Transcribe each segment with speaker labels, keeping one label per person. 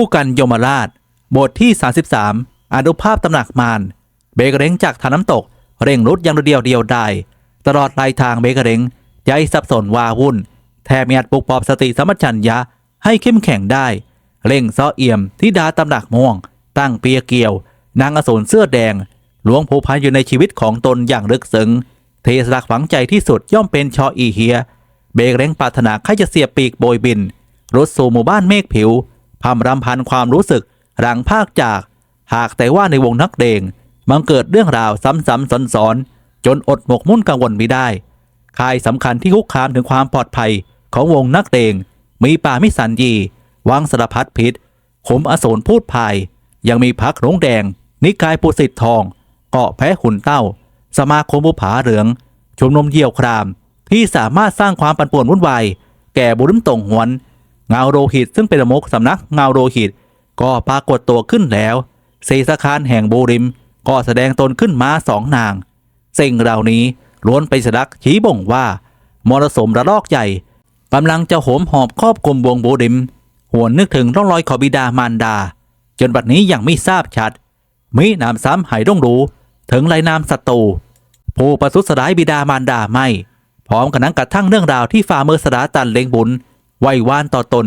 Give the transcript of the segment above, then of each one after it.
Speaker 1: ผู้กันยมราช บทที่ 33 อนุภาพตำหนักมารเบเกเร้งจากทางน้ำตก เร่งรุดอยังเดียวเดียวได้ ตลอดลายทางเบเกเร้งใจสับสนวาวุ่น แทบมีอาจปลุกปอบสติสมปชัญญะให้เข้มแข็งได้ เร่งซ้อเอี่ยมที่ดาตำหนักม่วง ตั้งเปียเกียว นางอสูรเสื้อแดง หลวงผูพันอยู่ในชีวิตของตนอย่างลึกซึ้งเทสลักฝังใจที่สุดย่อมเป็นชออีเฮีย เบกเร้งปรารถนาใครจะเสียบปีกโบยบินรถสู่หมู่บ้านเมฆผิว พำรำพันความรู้สึกหลังภาคจาก หากแต่ว่าในวงนักเดงมันเกิดเรื่องราวซ้ำๆซ้อนๆจนอดหมกมุ่นกังวลไม่ได้ค่ายสำคัญที่คุกคามถึงความปลอดภัยของวงนักเดง มีป่ามิสันยี วังสารพัดพิษขมอสูรพูดภาย ยังมีพักหลงแดง นิกายปุสิทธทอง เกาะแพ้ขุนเต้า สมาคมบุผาเหลืองชุมนุมเยี่ยวคราม ที่สามารถสร้างความปั่นป่วนวุ่นวายแก่บุรุษตงหวน เงาโรหิตซึ่งเป็นรมุขสำนักเงาโรหิต ก็ปรากฏตัวขึ้นแล้วเซสคารแห่งบูริม ก็แสดงตนขึ้นมาสองนาง สิ่งเหล่านี้ล้วนไปสลักชี้บ่งว่ามรสุมระลอกใหญ่กำลังจะโหมหอบครอบคลุมวงบูริม หวนนึกถึงร่องรอยขอบิดามารดา จนบัดนี้ยังไม่ทราบชัด มินามซ้ำหายต้องรู้ ถึงลายนามศัตรูผู้ประทุษร้ายบิดามารดาไม่ พร้อมกันนั้นกระทั่งเรื่องราวที่ฝ่ามือสดาตันเลงบุญ ไหววานต่อตน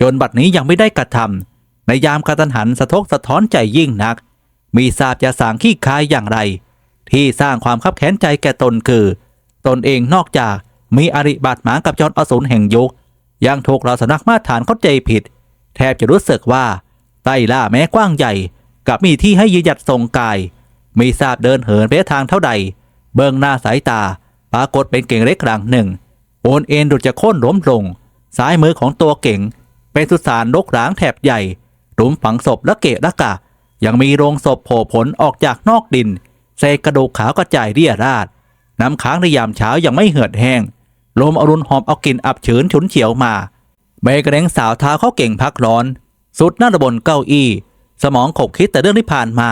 Speaker 1: จนบัดนี้ยังไม่ได้กระทำในยามกระตันหันสะทกสะท้อนใจยิ่งนัก มีทราบจะสางขี้คายอย่างไร ที่สร้างความคับแค้นใจแก่ตนคือ ตนเองนอกจากมีอริบาดหมางกับจอมอสูรแห่งยุค ยังถูกเราสำนักมาตรฐานเข้าใจผิด แทบจะรู้สึกว่าใต้ล่าแม้กว้างใหญ่กับมีที่ให้ยืนหยัดทรงกาย มีทราบเดินเหินไปทางเท่าใด เบื้องหน้าสายตา ปรากฏเป็นเก่งเล็กหลังหนึ่ง โอนเอ็นดุจจะโค่นล้มลง ซ้ายมือของตัวเก่ง เป็นสุสานรกร้างแถบใหญ่หลุมฝังศพและเกะระกะ ยังมีโรงศพโผล่ผลออกจากนอกดินเศษกระดูกขาวกระจายเรี่ยราดน้ำค้างในยามเช้ายังไม่เหือดแห้ง ลมอรุณหอมเอากลิ่นอับชื้นฉุนเฉียวมาเบกระเดงสาวเท้าเขาเก่งพักร้อน สุดหน้าระบนเก้าอี้ สมองขบคิดแต่เรื่องที่ผ่านมา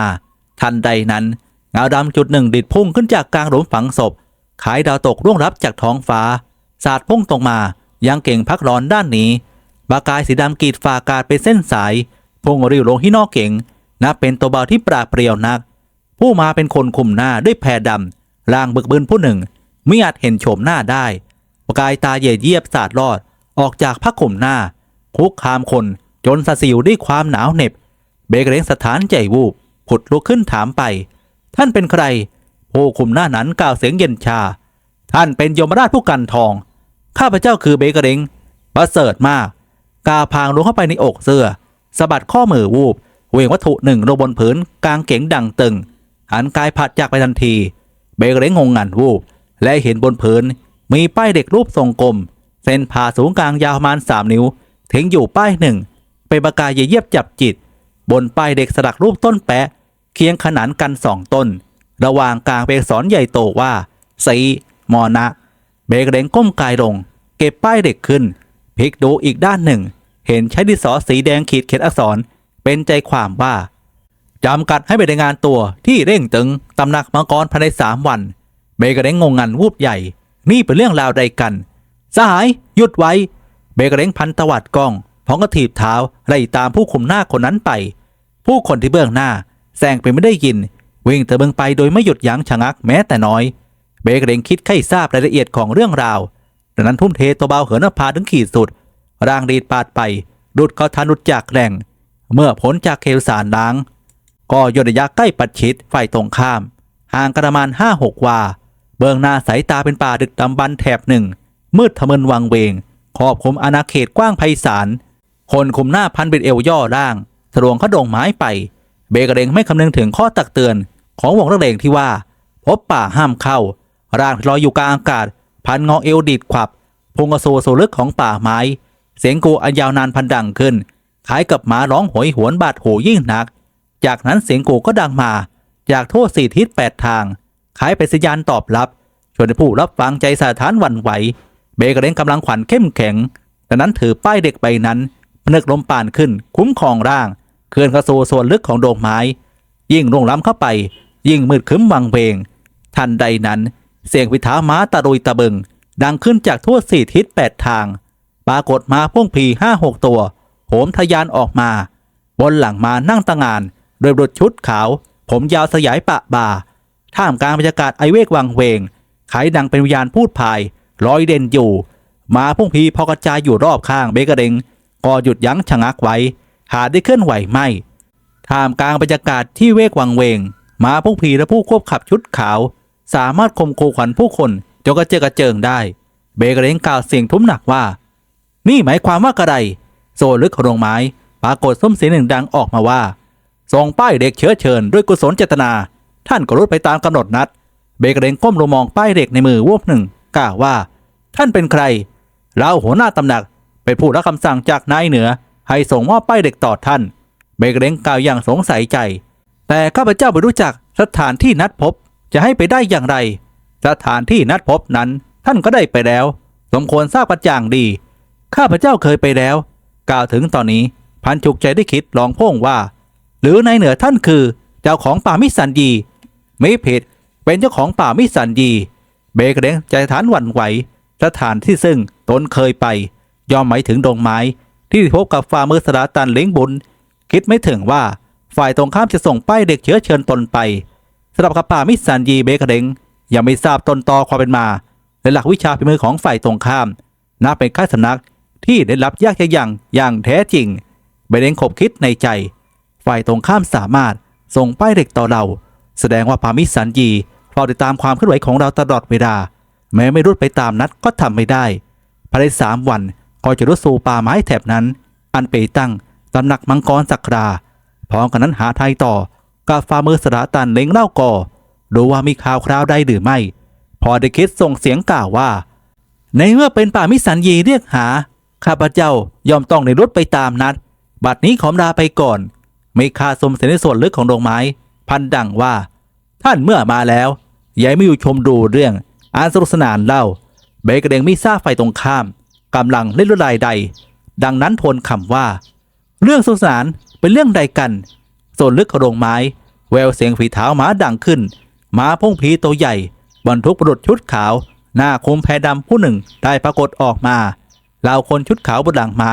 Speaker 1: ทันใดนั้นเงาดำจุดหนึ่งดิดพุ่งขึ้นจากกลางหลุมฝังศพขายดาวตกร่วงรับจากท้องฟ้า สาดพุ่งตรงมา ยังเก่งพักร้อนด้านนี้บากายสีดำกรีดฝ่ากาดเป็นเส้นสายพงริ้วลงที่นอกเก่งนับเป็นตัวเบาที่ปราดเปรียวนัก ผู้มาเป็นคนคุมหน้าด้วยแพรดำล่างบึกบึนผู้หนึ่งไม่อาจเห็นโฉมหน้าได้ประกายตาเยียดเยียบสาดรอดออกจากผ้าข่มหน้า คุกคามคนจนสะสิวด้วยความหนาวเหน็บ เบเกเรงสถานใจวูบผุดลุกขึ้นถามไป ท่านเป็นใคร ผู้คุมหน้านั้นกล่าวเสียงเย็นชา ท่านเป็นยมราชผู้กันทอง ข้าพเจ้าคือเบเกเรงประเสริฐมาก กาพางลงเข้าไปในอกเสื้อสะบัดข้อมือวูบเหวงวัตถุหนึ่งลงบนผืนกลางเก๋งดังตึงหันกายผัดจากไปทันที เบเกเรงงงงันวูบ และเห็นบนผืนมีป้ายเด็กรูปทรงกลม เส้นผ่าสูงกลางยาวประมาณสามนิ้วทิ้งอยู่ป้ายหนึ่งเป็นปากกาเยียบจับจิต บนป้ายเด็กสลักรูปต้นแปะ เคียงขนานกันสองต้น ระหว่างกลางเป็นอักษรใหญ่โตว่าสีมอนะ เบเกเรงก้มกายลง เก็บป้ายเด็กขึ้นพลิกดูอีกด้านหนึ่ง เห็นใช้ดินสอสีแดงขีดเขียนอักษร เป็นใจความว่าจำกัดให้ไปรายงานตัวที่เร่งตึงตำหนักมังกรภายในสามวัน เบเกเรงงงงันวูบใหญ่ นี่เป็นเรื่องราวใดกัน สหายหยุดไว้ เบเกเรงพันตวัดกล้องพร้อมกระถีบเท้าไล่ตามผู้คุมหน้าคนนั้นไป ผู้คนที่เบื้องหน้าแซงไปไม่ได้ยิน วิ่งตะเบิงไปโดยไม่หยุดยั้งชะงักแม้แต่น้อย เบเกเรงคิดใครทราบรายละเอียดของเรื่องราวดังนั้นทุ่มเทตัวเบาเหินพาถึงขีดสุด ร่างดีดปาดไปดุดเขาทานุดจากแรงเมื่อพ้นจากเคลสารล้าง ก็ยนระยะใกล้ปัดชิดฝ่ายตรงข้าม ห่างกระมาณห้าหกวา เบื้องหน้าสายตาเป็นป่าดึกดำบรรแถบหนึ่ง มืดทะมึนวังเวงขอบคุมอาณาเขตกว้างไพศาล คนคุมหน้าพันเป็นเอวย่อร่างทะลวงเขาดงไม้ไป เบเกเรงไม่คำนึงถึงข้อตักเตือน ของวงนักเลงที่ว่า พบป่าห้ามเข้า ร่างลอยอยู่กลางอากาศ พันงอเอวดีดขวับพงกระโซโซลึกของป่าไม้ เสียงกูอันยาวนานพันดังขึ้นคล้ายกับหมาร้องโหยหวนบาดหูยิ่งหนัก จากนั้นเสียงกูก็ดังมาจากทั่วสี่ทิศแปดทางคล้ายเป็นสัญญาณตอบรับชวนผู้รับฟังใจสะท้านหวั่นไหว เบเกเรงกำลังขวัญเข้มแข็งดังนั้นถือป้ายเด็กใบนั้นพนึกลมป่านขึ้นคุ้มครองร่าง เคลื่อนกระโซส่วนลึกของโดงไม้ ยิ่งลงล้ำเข้าไป ยิ่งมืดคึ้มวังเวงทันใดนั้น เสียงวิถาม้าตะรุยตะเบิงดังขึ้นจากทั่วสี่ทิศแปดทาง ปรากฏมาพ่วงผีห้าหกตัวโหมทะยานออกมา บนหลังมานั่งตะงาน โดยรุษชุดขาว ผมยาวสยายปะบ่า ท่ามกลางบรรยากาศไอเวกวังเวงไขดังเป็นวิญญาณพูดพายลอยเด่นอยู่ มาพุ่งพีพอกระจายอยู่รอบข้างเบกะเดงก็หยุดยั้งชะงักไว้ หาได้เคลื่อนไหวไม่ ท่ามกลางบรรยากาศที่เวกวังเวง มาพุ่งพีและผู้ควบขับชุดขาว สามารถข่มขู่ขวัญผู้คนจนกระเจิงกระเจิงได้ เบกระเดงกล่าวเสียงทุ้มหนักว่า นี่หมายความว่ากระไรโซลึกของโรงไม้ ปรากฏส้มเสียงหนึ่งดังออกมาว่าส่งป้ายเด็กเชื้อเชิญด้วยกุศลเจตนา ท่านก็รุดไปตามกำหนดนัด เบกระเดงก้มลงมองป้ายเด็กในมือวบหนึ่งกล่าวว่า ท่านเป็นใครเราหัวหน้าตำหนักเป็นผู้รับคำสั่งจากนายเหนือ ให้ส่งมอบป้ายเด็กต่อท่าน เบกระเดงกล่าวอย่างสงสัยใจ แต่ข้าพเจ้าไม่รู้จักสถานที่นัดพบ จะให้ไปได้อย่างไร สถานที่นัดพบนั้นท่านก็ได้ไปแล้ว สมควรทราบประจ่างดี ข้าพเจ้าเคยไปแล้ว กล่าวถึงตอนนี้พันฉุกใจได้คิดลองพ่งว่า หรือนายเหนือท่านคือ เจ้าของป่ามิสันยีไม่ผิดเป็นเจ้าของป่ามิสันยีเบกเด้งใจฐานหวั่นไหว สถานที่ซึ่งตนเคยไป ยอมหมายถึงดงไม้ ที่พบกับฝ่ามือสราตันเล้งบุญ คิดไม่ถึงว่าฝ่ายตรงข้ามจะส่งป้ายเด็กเชื้อเชิญตนไป สำหรับกับป่ามิสันยีเบกเดงยังไม่ทราบต้นตอความเป็นมาและหลักวิชาฝีมือของฝ่ายตรงข้ามนับเป็นข้าสำนักที่ได้รับยากจะยังอย่างแท้จริงเบเดงขบคิดในใจ ฝ่ายตรงข้ามสามารถส่งป้ายเด็กต่อเรา แสดงว่าพามิสันยีเฝ้าติดตามความเคลื่อนไหวของเราตลอดเวลา แม้ไม่รุดไปตามนัดก็ทำไม่ได้ภายในสามวันก็จะรุดสู่ป่าไม้แถบนั้น อันเปตั้งตำหนักมังกรสักราพร้อมกันนั้นหาไทยต่อ กับฟาร์มือสระตันเล้งเล่าก่อดูว่ามีข่าวคราวใดหรือไม่ พอได้คิดส่งเสียงกล่าวว่า ในเมื่อเป็นป่ามิสันยีเรียกหา ข้าพเจ้ายอมต้องในรถไปตามนัด บัดนี้ขอมลาไปก่อนไม่คาสมเสนในส่วนลึกของดงไม้ พันดังว่า ท่านเมื่อมาแล้วยายไม่อยู่ชมดูเรื่องอานสนุกสนานเล่า เบกระเดงไม่ทราบไฟตรงข้ามกำลังเล่นรถลายใด ดังนั้นทนคำว่า เรื่องสนุกสนานเป็นเรื่องใดกัน ส่วนลึกของดงไม้ แววเสียงฝีเท้าหมาดังขึ้นหมาพงผีตัวใหญ่ บรรทุกบุรุษชุดขาว หน้าคมแพรดำผู้หนึ่งได้ปรากฏออกมาเหล่าคนชุดขาวบนหลังมา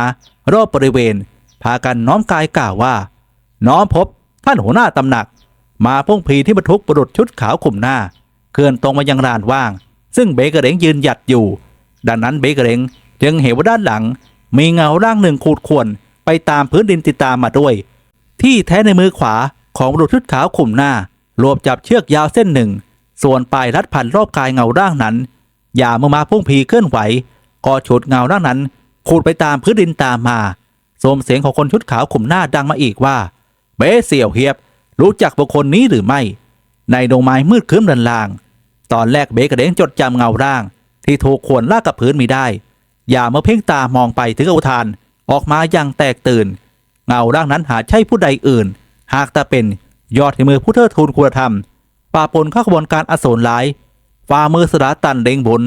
Speaker 1: รอบบริเวณ พากันน้อมกายกล่าวว่า น้อมพบท่านหัวหน้าตำหนักมาพงผีที่บรรทุกบุรุษชุดขาวข่มหน้า เคลื่อนตรงมายังลานว่าง ซึ่งเบเกเรงยืนหยัดอยู่ ดังนั้นเบเกเรงจึงเห็นว่าด้านหลัง มีเงาร่างหนึ่งขูดข่วนไปตามพื้นดินติดตามมาด้วย ที่แท้ในมือขวาของบุรุษชุดขาวข่มหน้ารวบจับเชือกยาวเส้นหนึ่ง ส่วนปลายรัดพันรอบกายเงาร่างนั้นอย่าเมื่อมาพุ่งผีเคลื่อนไหว ก็ฉุดเงาร่างนั้นขูดไปตามพื้นดินตามมาโสมเสียงของคนชุดขาวข่มหน้าดังมาอีกว่า เบสเสี่ยวเฮียบ รู้จักบุคคลนี้หรือไม่ ในดงไม้มืดครึ้มดันลางตอนแรกเบกระเด้งจดจำเงาร่าง ที่ถูกขวนลากกับพื้นมีได้ อย่าเมื่อเพ่งตามองไปถึงอุทานออกมาอย่างแตกตื่น เงาร่างนั้นหาใช่ผู้ใดอื่น หากแต่เป็นยอดในมือผู้เทิดทูนคุณธรรมป่าปนข้าขบวนการอสูรร้ายฝ่ามือสระตันเล็งบุญ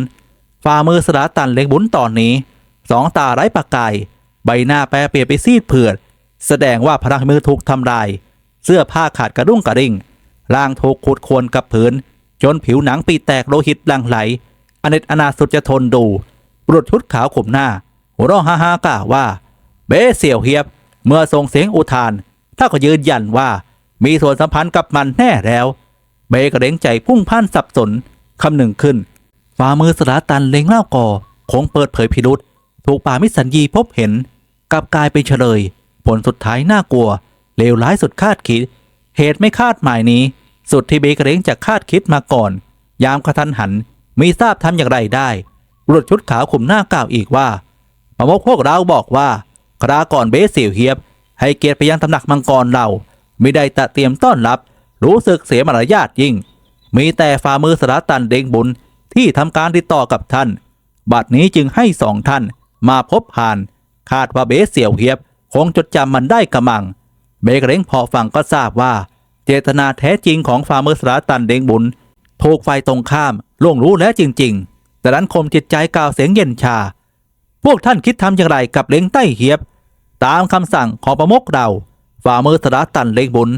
Speaker 1: ฝ่ามือสระตันเล็งบุญตอนนี้ สองตาไร้ประกาย ใบหน้าแปรเปลี่ยนไปซีดเผือด แสดงว่าพลังมือถูกทำลาย เสื้อผ้าขาดกระดุ้งกระดิ่งร่างถูกขุดควรกับผืน จนผิวหนังปีแตกโลหิตลังไหล อเนจอนาสุดจะทนดูบุรุษชุดขาวข่มหน้า หัวเราะฮ่าฮ่ากล่าวว่า เบสเสี่ยวเฮียบ เมื่อส่งเสียงอุทานถ้าก็ยืนยันว่ามีส่วนสัมพันธ์กับมันแน่แล้ว เบกเด้งใจพุ่งพ่านสับสนคำหนึ่งขึ้นฝ่ามือสลาตันเล็งเล่าก่อคงเปิดเผยพิรุษถูกป่ามิสัญญีพบเห็นกลับกลายเป็นเฉลย ผลสุดท้ายน่ากลัว เลวร้ายสุดคาดคิด เหตุไม่คาดหมายนี้ สุดที่เบกระเด้งจะคาดคิดมาก่อน ยามกระทันหันมีทราบทำอย่างไรได้บุรุษชุดขาวขุมหน้ากล่าวอีกว่าประมกพวกเราบอกว่า คราก่อนเบสเสี่ยวเฮียบ ให้เกียรติไปยังตำหนักมังกรเรา ไม่ได้ตะเตรียมต้อนรับ รู้สึกเสียมารยาทยิ่ง มีแต่ฝ่ามือสระตันเด้งบุญที่ทำการติดต่อกับท่าน บัดนี้จึงให้สองท่านมาพบผ่าน คาดว่าเบสเสี่ยวเฮียบ คงจดจำมันได้กระมัง เบกเร้งพอฟังก็ทราบว่า เจตนาแท้จริงของฝ่ามือสระตันเด้งบุญถูกไฟตรงข้ามล่วงรู้แล้วจริง ๆ แต่นั้นคมจิตใจกล่าวเสียงเย็นชา พวกท่านคิดทำอย่างไรกับเล้งใต้เฮียบ ตามคำสั่งของประมกเรา ฝ่ามือสระตันเล้งบุญ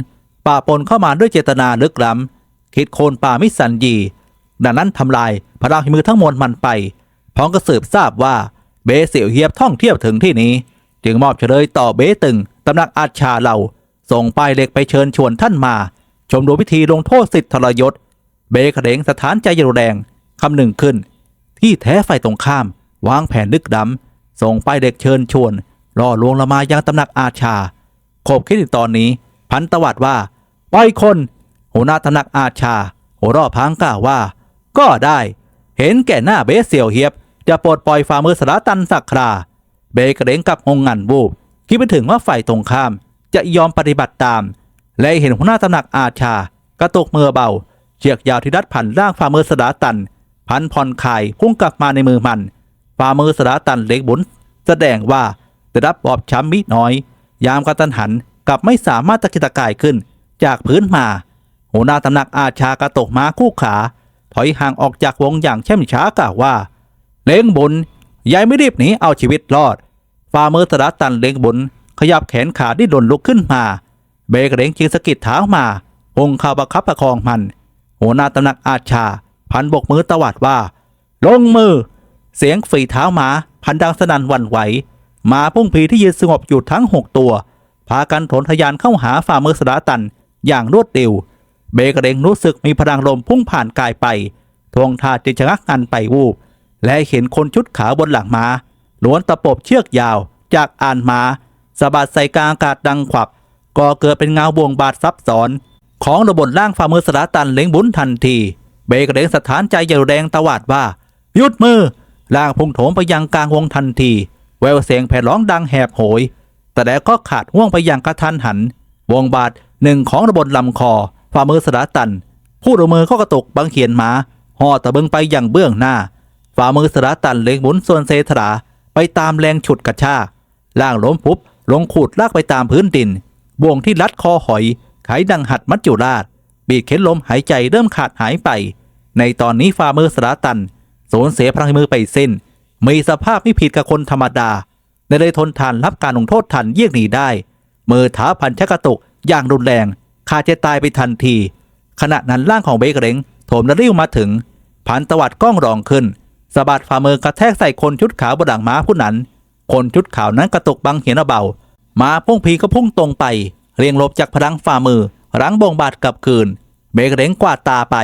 Speaker 1: ป่าปนเข้ามาด้วยเจตนาลึกล้ำคิดโคนป่ามิสันยี ดังนั้นทำลายพลังมือทั้งมวลมันไป พร้อมก็สืบทราบว่าเบเสียวเฮียบท่องเที่ยวถึงที่นี้ จึงมอบเฉลยต่อเบตึงตำหนักอาชาเรา ส่งป้ายเล็กไปเชิญชวนท่านมา ชมดูพิธีลงโทษสิทธิทรยศ เบกระเดงสถานใจเยรุแดงคำหนึ่งขึ้น ที่แท้ฝ่ายตรงข้าม วางแผนลึกดำ ส่งไปเด็กเชิญชวนล่อลวงละมายังตำหนักอาชาขบคิดถึงตอนนี้ พันตวัดว่า ปล่อยคน หัวหน้าตำหนักอาชา หัวรอพังกล่าวว่า ก็ได้ เห็นแก่หน้าเบสเสี่ยวเฮียบ จะปลดปล่อยฝ่ามือสารตันสักครา เบกระเด้งกับงงงันบูบคิดไปถึงว่าฝ่ายตรงข้าม จะยอมปฏิบัติตาม และเห็นหัวหน้าตำหนักอาชา กระตุกมือเบาเชือกยาวที่รัดพันร่างฝ่ามือสารตัน พันผ่อนคลายพุ่งกลับมาในมือมัน ฝ่ามือสาตันเล็กบุญแสดงว่าได้รับบอบช้ำมิน้อย ยามกระตันหันกลับไม่สามารถตะกิตะกายขึ้น จากพื้นมา หัวหน้าตำหนักอาชากระตกม้าคู่ขา ถอยห่างออกจากวงอย่างเช่มช้ากล่าวว่า เล้งบุญยายไม่รีบหนีเอาชีวิตรอด ฝ่ามือสระตันเล้งบุญขยับแขนขาที่หล่นลุกขึ้นมา เบกเล้งจึงสะกิดเท้ามาพงข้าประคับประคองมัน หัวหน้าตำหนักอาชา พันบกมือตวัดว่า ลงมือ เสียงฝีเท้าหมาพันดังสนั่นวันไหวหมาพุ่งผีที่ยืนสงบอยู่ทั้งหกตัว พากันโถนทะยานเข้าหาฝ่ามือสระตันอย่างรวดเร็ว เบกเรงรู้สึกมีพลังลมพุ่งผ่านกายไปทวงทาจะชะงักงันไปวูบ และเห็นคนชุดขาวบนหลังมาล้วนตะปบเชือกยาวจากอ่านมาสะบัดใส่กลางอากาศดังขวับก่อเกิดเป็นเงาบวงบาดซับซ้อน ของระบนล่างฝ่ามือสระตันเล็งบุญทันที เบกเรงสถานใจเยาแดงตวาดว่าหยุดมือ ล่างพุ่งโถมไปยังกลางวงทันที แววเสียงแผ่ร้องดังแหบโหย แต่แล้วก็ขาดห่วงไปอย่างกระทันหัน วงบาดหนึ่งของระบนลำคอฝ่ามือสระตัน ผู้ระมือก็กระตกบังเขียนมาห่อตะเบิงไปอย่างเบื้องหน้า ฝ่ามือสระตันเล็งหมุนส่วนเซธราไปตามแรงฉุดกระชากล่างล้มปุ๊บลงขูดลากไปตามพื้นดิน บ่วงที่รัดคอหอย ไขดังหัดมัจจุราช บีบเข็นลมหายใจเริ่มขาดหายไป ในตอนนี้ฝ่ามือสระตัน สูญเสียพลังมือไปสิ้น มีสภาพไม่ผิดกับคนธรรมดาได้เลยทนทานรับการลงโทษทันเยี่ยงหนีได้ มือเท้าพันชักกระตุกอย่างรุนแรง ขาดจะตายไปทันที ขณะนั้นร่างของเบกเรงโถมและริ้วมาถึง พันตวัดกล้องรองขึ้นสะบัดฝ่ามือกระแทกใส่คนชุดขาวบนหลังม้าผู้นั้น คนชุดขาวนั้นกระตุกบังเหียนเบาม้าพุ่งพีก็พุ่งตรงไป เรียงลบจากพลังฝ่ามือรั้งบงบาดกลับคืนเบกเรงกวาดตาไป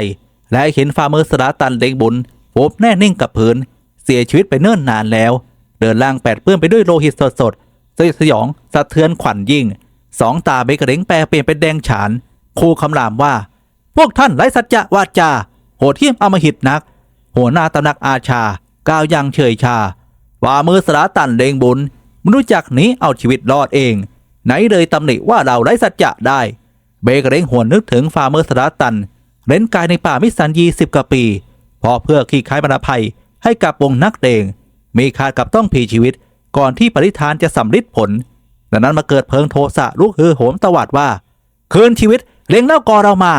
Speaker 1: และเห็นฝ่ามือสระตันเล็กบุญ โฟบแน่นิ่งกับพื้น เสียชีวิตไปเนิ่นนานแล้ว เดินล่างแปดเปื้อนไปด้วยโลหิตสดๆสยดสยองสะเทือนขวัญยิ่ง สองตาเบเกเรงแปลเปลี่ยนเป็นแดงฉาน คู่คำรามว่า พวกท่านไร้สัจจะวาจา โหดเหี้ยมอมหิตนัก หัวหน้าตำหนักอาชา ก้าวยังเฉยชาฝ่ามือสระตันเลงบุญไม่รู้จักหนีเอาชีวิตรอดเอง ไหนเลยตำหนิว่าเราไร้สัจจะได้ เบเกเรงหวนนึกถึงฝ่ามือสระตันเร้นกายในป่ามิสันยีสิบกว่าปี เพอเพื่อขี้คายบรรภัยให้กับวงนักเดงมีขาดกับต้องผีชีวิต ก่อนที่ปริธานจะสำลิดผลดังนั้นมาเกิดเพลิงโทสะลุกฮือโหมตวาดว่า คืนชีวิตเลี้ยงเล่ากอเรามา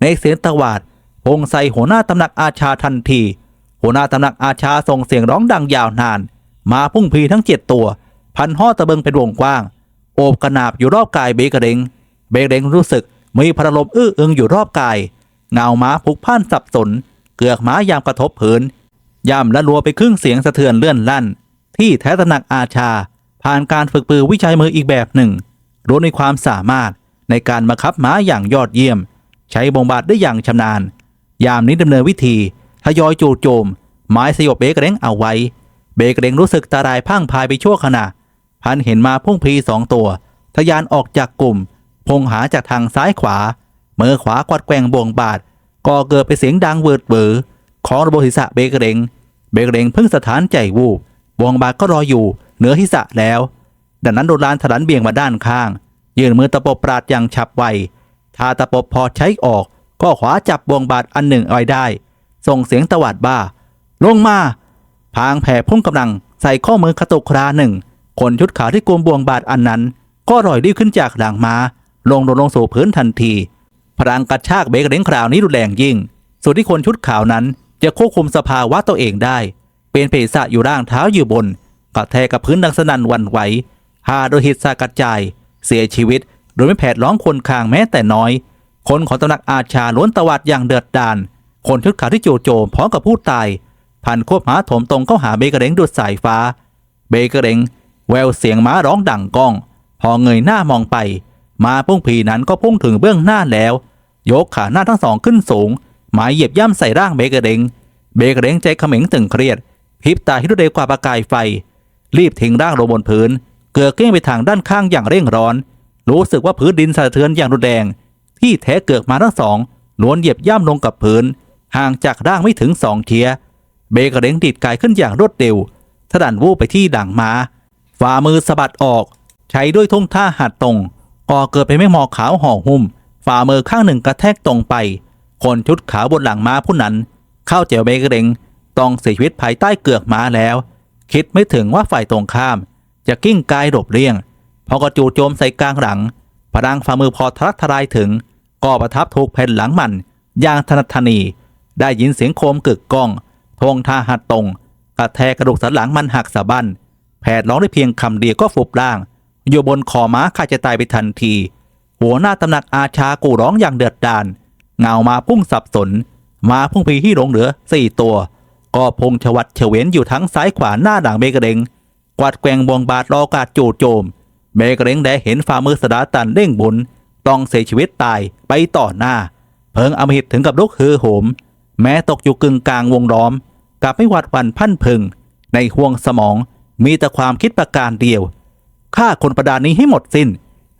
Speaker 1: ในเสียงตวาดพงใส่หัวหน้าตำหนักอาชาทันที หัวหน้าตำหนักอาชาส่งเสียงร้องดังยาวนาน มาพุ่งพีทั้งเจ็ดตัว พันห่อตะเบิงเป็นวงกว้าง โอบกระนาบอยู่รอบกายเบกเรงเบกเรงรู้สึกมีพลังลมอื้ออึงอยู่รอบกาย เงาม้าพุกพ่านสับสน เกือกม้ายามกระทบผืนย่ำและรัวไปครึ่งเสียงสะเทือนเลื่อนลั่น ที่แท้ตำหนักอาชา ผ่านการฝึกปือวิชัยมืออีกแบบหนึ่งรู้ในความสามารถในการบังคับม้าอย่างยอดเยี่ยม ใช้บงบาดได้อย่างชำนาญ ยามนี้ดำเนินวิธีทยอยจู่โจม ไม้สยบเบกเร้งเอาไว้ เบกเร้งรู้สึกตารายพังพายไปชั่วขณะ พันเห็นมาพุ่งพีสองตัวทะยานออกจากกลุ่ม พงหาจากทางซ้ายขวามือขวากวัดแกว่งบวงบาด ก่อเกิดเป็นเสียงดังเวิร์ดเบอของระบบศีรษะเบกเรงเบกเรงเพิ่งสถานใจวูบวงบาดก็รออยู่เหนือศีรษะแล้ว ดังนั้นโดนลานถลันเบี่ยงมาด้านข้าง ยื่นมือตะปบปราดอย่างฉับไวถ้าตะปบพอใช้ออกก็ขวาจับบวงบาดอันหนึ่งเอาไว้ได้ ส่งเสียงตวาดบ้า ลงมาพางแผ่พุ่งกำลังใส่ข้อมือกระตุกคราหนึ่งคนชุดขาวที่กลมบวงบาดอันนั้น ก็ร่อยรีบขึ้นจากหลังมา้าลงลงลงสู่พื้นทันที พลังกระชากเบเกเร้งคราวนี้รุนแรงยิ่ง ส่วนที่คนชุดขาวนั้นจะควบคุมสภาวะตัวเองได้ เป็นเพศะอยู่ร่างเท้าอยู่บนกระแทกกับพื้นดังสนั่นวันไหวหาโดยหิตสากระจายเสียชีวิต โดยไม่แผดร้องคนคางแม้แต่น้อย คนของตำหนักอาชาล้วนตวัดอย่างเดือดดานคนชุดขาวที่โจโจมพร้อมกับผู้ตาย พันควบม้าถมตรงเข้าหาเบเกเรงดุดสายฟ้า เบเกเรงแววเสียงม้าร้องดังก้อง พอเงยหน้ามองไป มาพุ่งผีนั้นก็พุ่งถึงเบื้องหน้าแล้ว ยกขาหน้าทั้งสองขึ้นสูง หมายเหยียบย่ำใส่ร่างเบเกเดงเบเกเดงใจเขม็งตึงเครียดพริบตาที่รวดเร็วกว่าประกายไฟ รีบทิ้งร่างลงบนพื้น เกือกเก้งไปทางด้านข้างอย่างเร่งร้อน รู้สึกว่าพื้นดินสะเทือนอย่างรุนแรง ที่แท้เกือกมาทั้งสองล้วนเหยียบย่ำลงกับพื้น ห่างจากร่างไม่ถึงสองเทียเบเกเดงดีดกายขึ้นอย่างรวดเร็วถดันวูบไปที่ด่างม้าฝ่ามือสะบัดออก ใช้ด้วยทุ่งท่าหัดตรง ก่อเกิดเป็นแม่หมอกขาวห่อหุ้ม ฝ่ามือข้างหนึ่งกระแทกตรงไป คนชุดขาวบนหลังม้าผู้นั้น เข้าเจียวเบกเดงต้องเสียชีวิตภายใต้เกือกม้าแล้ว คิดไม่ถึงว่าฝ่ายตรงข้าม จะกิ้งกายหลบเลี่ยง พอกระจูโจมใส่กลางหลัง พลังฝ่ามือพอทะลักทลายถึง ก็ประทับถูกแผ่นหลังมันอย่างถนัดทนี ได้ยินเสียงโคมกึกก้องทงท่าหัดตรงกระแทกกระดูกสันหลังมันหักสะบั้นแผดร้องได้เพียงคำเดียวก็ฟุบล่าง อยู่บนคอม้าข้าจะตายไปทันที หัวหน้าตำหนักอาชากูร้องอย่างเดือดดาลเงามาพุ่งสับสน มาพุ่งพีที่หลงเหลือสี่ตัว ก็พงชวัดเฉวียนอยู่ทั้งซ้ายขวาหน้าด่างเบกเดงกวาดแกงบวงบาดรอกาดจู่โจมเบกเดงได้เห็นฝ่ามือสดาตันเด้งบุญต้องเสียชีวิตตายไปต่อหน้า เพิงอมหิตถึงกับลุกฮือโหม แม้ตกอยู่กึ่งกลางวงล้อมกลับไม่หวัดวันพันพึง ในห่วงสมองมีแต่ความคิดประการเดียว ฆ่าคนประดานนี้ให้หมดสิน้น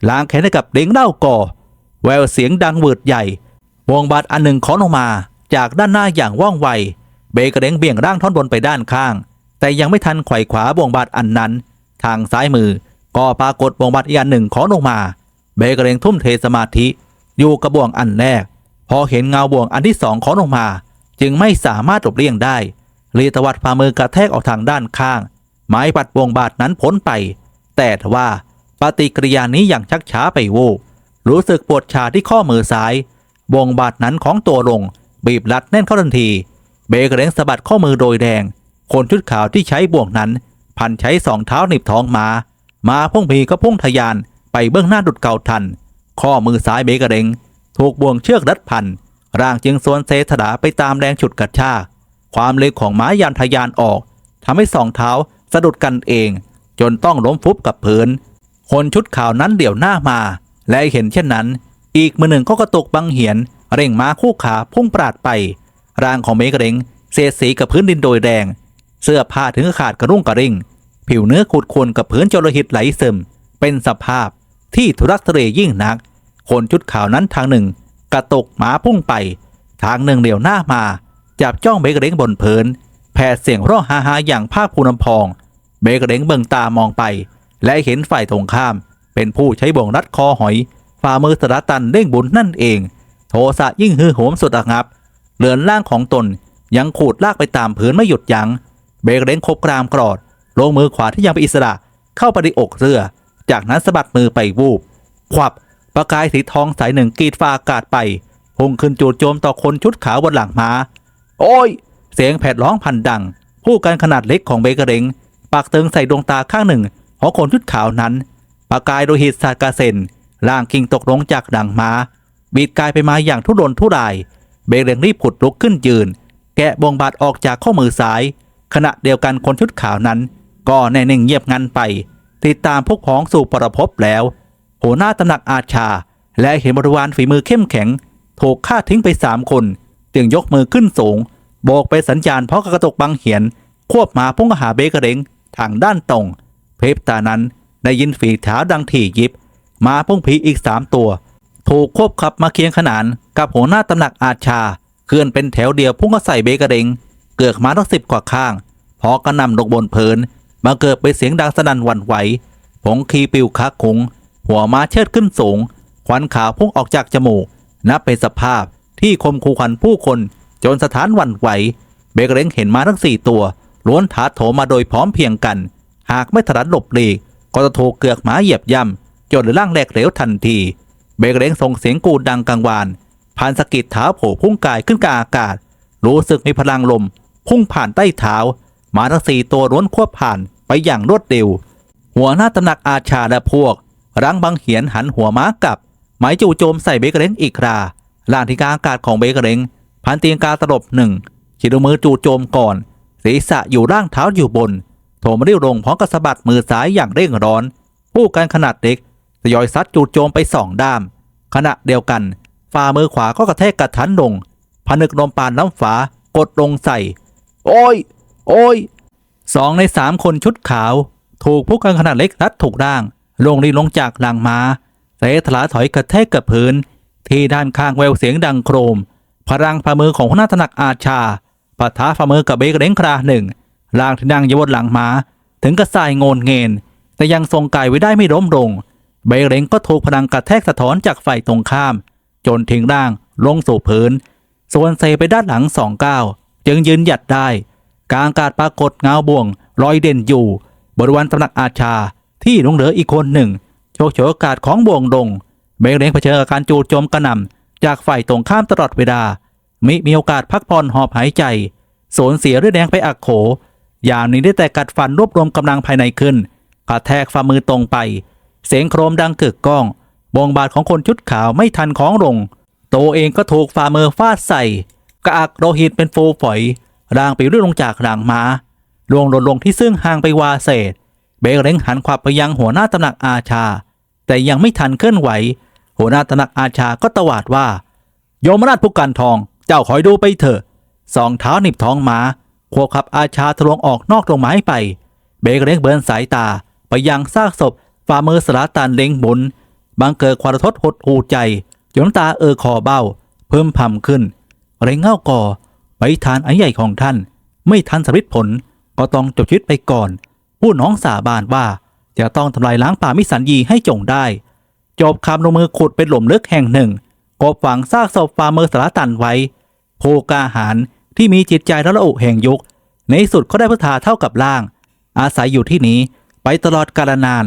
Speaker 1: ล้างแค้นให้กับเด้งเล่าก่อ แววเสียงดังเวิดใหญ่ วงบาดอันหนึ่งขอนออกมาจากด้านหน้าอย่างว่องไว เบกระเด้งเบี่ยงร่างท่อนบนไปด้านข้าง แต่ยังไม่ทันไขว่ขวาวงบาดอันนั้น ทางซ้ายมือก็ปรากฏวงบาดอีกอันหนึ่งขอนออกมา เบกระเด้งทุ่มเทสมาธิ อยู่กระบ่วงอันแรก พอเห็นเงาบ่วงอันที่สองขอนออกมา จึงไม่สามารถหลบเลี่ยงได้รีตวัดฝ่ามือกระแทกออกทางด้านข้าง ไม้ปัดวงบาดนั้นพ้นไป แต่ว่าปฏิกิริยานี้อย่างชักช้าไปวูรู้สึกปวดชาที่ข้อมือซ้าย วงบาดนั้นของตัวลง บีบรัดแน่นเข้าทันที เบเกเด้งสะบัดข้อมือโดยแดง คนชุดขาวที่ใช้บ่วงนั้น พันใช้สองเท้าหนีบท้องมา มาพุ่งพีก็พุ่งทะยานไปเบื้องหน้าดุดเก่าทัน ข้อมือซ้ายเบเกเด้งถูกบ่วงเชือกรัดพัน ร่างจึงสวนเซถดาไปตามแรงฉุดกระชาก ความเร็วของม้ายานทะยานออกทำให้สองเท้าสะดุดกันเอง จนต้องล้มฟุบกับพื้น คนชุดขาวนั้นเดี่ยวหน้ามา และเห็นเช่นนั้น อีกมือหนึ่งก็กระตุกบังเหียน เร่งม้าคู่ขาพุ่งปราดไป ร่างของเมกเร็งเสียสีกับพื้นดินโดยแดงเสื้อผ้าถึงขาดกระรุ่งกระริ่ง ผิวเนื้อขูดควรกับพื้นจรหิตไหลซึม เป็นสภาพที่ทุรักทุเลยิ่งนัก คนชุดขาวนั้นทางหนึ่ง กระตกหมาพุ่งไป ทางหนึ่งเดี่ยวหน้ามา จับจ้องเบกเร้งบนพื้นแผดเสียงร้องฮาฮาอย่างภาคภูมิพอง เบกเร้งเบิ่งตามองไป และเห็นฝ่ายตรงข้าม เป็นผู้ใช้บ่วงรัดคอหอยฝ่ามือสระตันเด้งบุญนั่นเอง โทสะยิ่งฮือโหมสุดระงับเหลือนล่างของตนยังขูดลากไปตามพื้นไม่หยุดยัง้งเบกเร้งคบกรามกรอดลงมือขวาที่ยังเป็นอิสระเข้าไปในอกเสื้อจากนั้นสะบัดมือไปวูบ ควับประกายสีทองสายหนึ่งกรีดฟ้าอากาศไปพุ่งขึ้นจู่โจมต่อคนชุดขาวบนหลังม้า โอ้ย เสียงแผดร้องพันดัง ผู้กันขนาดเล็กของเบเกเร็ง ปากเติงใส่ดวงตาข้างหนึ่งของคนชุดขาวนั้นประกายโลหิตสาดกระเซ็นร่างคิงตกลงจากดังม้าบีดกายไปมาอย่างทุรนทุราย เบเกอเรงรีบขุดลุกขึ้นยืน แกะบวงบาดออกจากข้อมือซ้าย ขณะเดียวกันคนชุดขาวนั้น ก็แน่นิ่งเงียบงันไป ติดตามพวกพ้องสู่ปรภพแล้ว หัวหน้าตำหนักอาชา และเห็นบริวารฝีมือเข้มแข็งถูกฆ่าทิ้งไปสามคน จึงยกมือขึ้นสูง โบกไปสัญญาณเพราะกระตกบังเหียน ควบมาพุ่งหาเบเกเร็ง ทางด้านตรง เพปตานั้นได้ยินฝีเท้าดังถี่ยิบ มาพุ่งผีอีกสามตัว ถูกควบขับมาเคียงขนานกับหัวหน้าตำหนักอาชา เคลื่อนเป็นแถวเดียวพุ่งเข้าใส่เบเกเรงเกือกมาทั้งสิบกว่าข้าง พอกระนำลงบนเพลินมาเกิดเป็นเสียงดังสนั่นหวั่นไหวผงคีปิวคักคุงหัวม้าเชิดขึ้นสูง ควันขาวพุ่งออกจากจมูก นับเป็นสภาพที่คมคูขวัญผู้คนจนสถานหวั่นไหว เบกเร็งเห็นมาทั้งสี่ตัว ล้วนถาโถมมาโดยพร้อมเพียงกัน หากไม่ถนัดหลบหลีกก็จะถูกเกือกหมาเหยียบย่ำจนหลือร่างแหลกเหลวทันที เบเกเร็งส่งเสียงกูดดังกังวานผ่านสกิดเท้าโผล่พุ่งกายขึ้นกลางอากาศ รู้สึกมีพลังลม พุ่งผ่านใต้เท้าหมาทั้งสี่ตัวล้วนควบผ่านไปอย่างรวดเร็ว หัวหน้าตำหนักอาชาและพวก รังบังเหียนหันหัวม้ากลับ หมายจู่โจมใส่เบเกเร็งอีกคราล่างที่กลางอากาศของเบเกเร็งพันเตียงกาตลบหนึ่งขีดมือจู่โจมก่อน ศีรษะอยู่ร่างเท้าอยู่บนโถมริ้วลงพร้อมกับสะบัดมือซ้ายอย่างเร่งร้อน ผู้กันขนาดเล็กทยอยซัดจูดโจมไปสองด้าม ขณะเดียวกันฝ่ามือขวาก็กระแทกกระทันลงผนึกลมปานน้ำฝากดลงใส่ โอ้ย โอ้ยสองในสามคนชุดขาว ถูกผู้กันขนาดเล็กรัดถูกร่าง ลงรีลงจากหลังมาเสถลาถอยกระแทกกับพื้น ที่ด้านข้างแววเสียงดังโครม พลังฝ่ามือของหัวหน้าถนักอาชา ปะทะฝ่ามือกับเบกเล้งคราหนึ่งล่างที่นั่งยบนหลังมาถึงกระสายโงนเงินแต่ยังทรงกายไว้ได้ไม่ล้มลง เบกเล้งก็ถูกพลังกระแทกสะท้อนจากฝ่ายตรงข้าม จนทิ้งร่างลงสู่พื้น ส่วนเซไปด้านหลังสองก้าวจึงยืนหยัดได้กลางกาศปรากฏเงาบ่วงลอยเด่นอยู่ บริเวณตำหนักอาชาที่หลงเหลืออีกคนหนึ่งโชคโฉวยโอกาสของบ่วงลงเบกเล้งเผชิญกับการจู่โจมกระหน่ำจากฝ่ายตรงข้ามตลอดเวลา มิมีโอกาสพักผ่อนหอบหายใจสูญเสียเลือดแดงไปอักโข ยามนี้ได้แต่กัดฟันรวบรวมกำลังภายในขึ้นกระแทกฝ่ามือตรงไป เสียงโครมดังกึกก้องบงบาดของคนชุดขาวไม่ทันของลงตัวเองก็ถูกฝ่ามือฟาดใส่ กระอักโลหิตเป็นฟูฝอย ร่างไปรื่นลงจากหลังมาลวงหล่นลงที่ซึ่งห่างไปวาเศษ เบกเล้งหันขวับไปยังหัวหน้าตำหนักอาชา แต่ยังไม่ทันเคลื่อนไหว หัวหน้าตำหนักอาชาก็ตวาดว่า โยมราชผู้กันทอง เจ้าคอยดูไปเถอะสองเท้าหนิบท้องม้าควบขับอาชาทะลวงออกนอกตรงไม้ไป เบกเล้งเบินสายตา ไปยังซากศพฝ่ามือสลาตันเล็งหมุนบังเกิดความทดหดหูใจจนตาเออคอเบ้า เพิ่มพำขึ้นเร่งเง่าก่อไปทานอันใหญ่ของท่าน ไม่ทันสำเร็จผลก็ต้องจบชีวิตไปก่อน ผู้น้องสาบานว่าจะต้องทำลายล้างป่ามิสันยีให้จงได้ จบคำลงมือขุดเป็นหลุมลึกแห่งหนึ่ง กบฝังซากศพฟาร์มเมอร์สารตันไว้ผู้กาหารที่มีจิตใจระอุแห่งยุค ในสุดก็ได้พุทธาเท่ากับล่าง อาศัยอยู่ที่นี้ไปตลอดกาลนาน